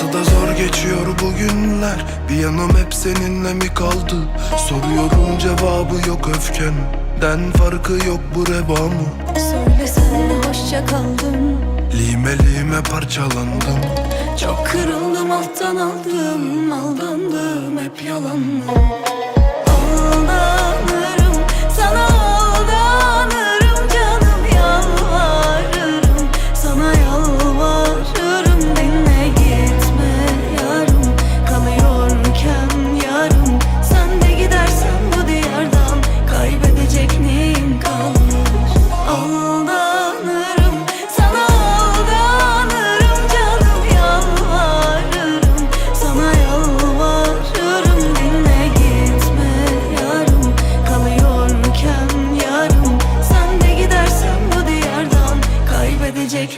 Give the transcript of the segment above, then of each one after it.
Yolda zor geçiyor bugünler Bir yanım hep seninle mi kaldı? Soruyorum cevabı yok öfkenden. Farkı yok bu reva mı? Söylesen hoşça kaldım Lime lime parçalandım. Çok kırıldım alttan aldım. Aldandım hep yalanla Aldanırım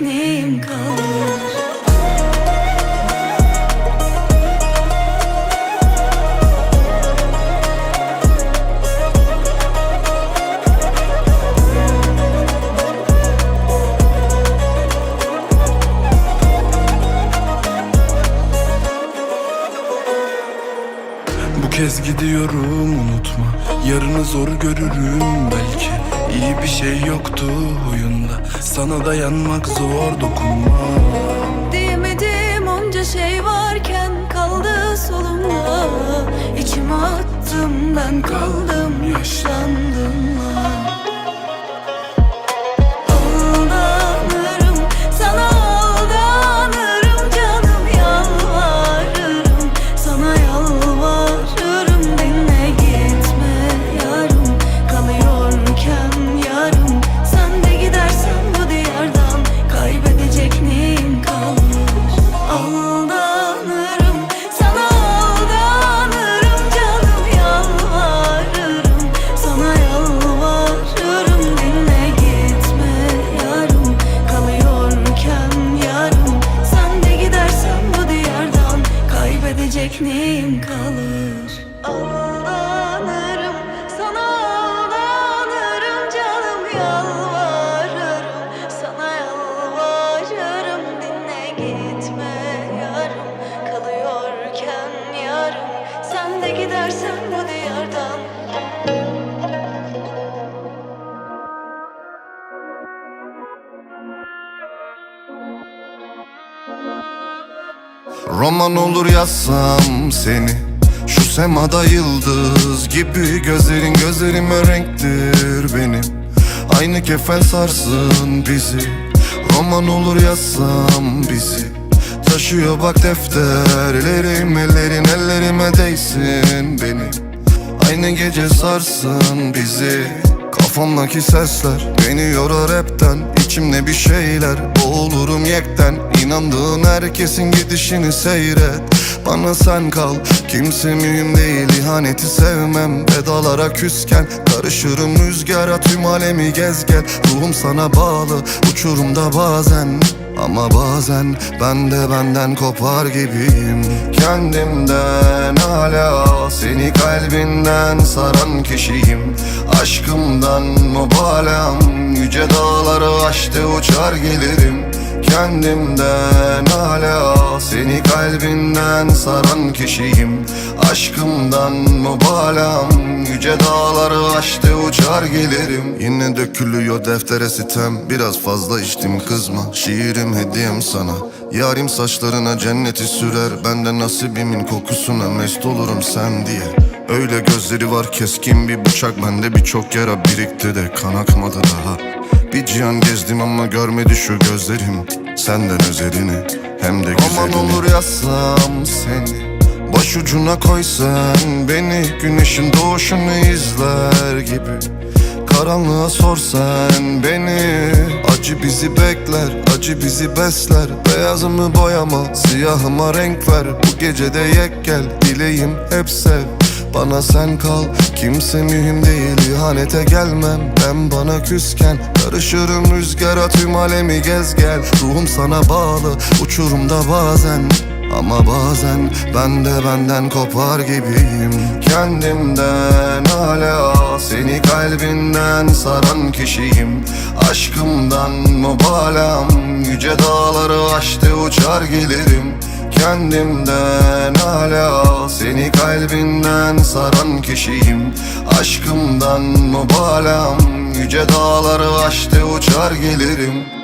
neyim kalır kez gidiyorum unutma. Yarını zor görürüm belki İyi bir şey yoktu oyunda. Sana dayanmak zor dokunma. Diyemedim onca şey varken kaldı solumda. İçime attım ben kaldım yaşlandım de gidersen bu diyardan Roman olur yazsam seni Şu semada yıldız gibi Gözlerin gözlerime renktir benim. Aynı kefen sarsın bizi Roman olur yazsam bizi Taşıyor bak defterlerim Ellerin ellerime değsin benim Aynı gece sarsın bizi Kafamdaki sesler beni yorar hepten. İçimde bir şeyler boğulurum yekten. İnandığın herkesin gidişini seyret Bana sen kal. Kimse mühim değil ihaneti sevmem. Vedalara küsken karışırım rüzgara. Tüm alemi gez gel. Ruhum sana bağlı uçurumda bazen. Ama bazen ben de benden kopar gibiyim. Kendimden hala seni kalbinden saran kişiyim. Aşkımdan mübalağım yüce dağları aştı uçar gelirim. Kendimden seni kalbinden saran kişiyim. Aşkımdan mübalağım yüce dağları aştı uçar gelirim. Yine dökülüyor deftere sitem. Biraz fazla içtim kızma. Şiirim hediyem sana. Yarim saçlarına cenneti sürer. Ben de nasibimin kokusuna mest olurum sen diye Öyle gözleri var keskin bir bıçak. Bende birçok yara birikti de kan akmadı daha. Bir cihan gezdim ama görmedi şu gözlerim. Senden özelini hem de güzelini. Aman olur yazsam seni Başucuna koy sen beni. Güneşin doğuşunu izler gibi. Karanlığa sor sen beni. Acı bizi bekler, acı bizi besler. Beyazımı boyama, siyahıma renk ver. Bu gecede yek gel, dileğim hep sev bana sen kal Kimse mühim değil ihanete gelmem. Ben bana küsken Karışırım rüzgara tüm alemi gez gel. Ruhum sana bağlı uçurumda bazen. Ama bazen ben de benden kopar gibiyim. Kendimden hala seni kalbinden saran kişiyim. Aşkımdan mübalağım yüce dağları aştı uçar gelirim kendimden hala Seni kalbinden saran kişiyim. Aşkımdan mübalağım Yüce dağları aştı uçar gelirim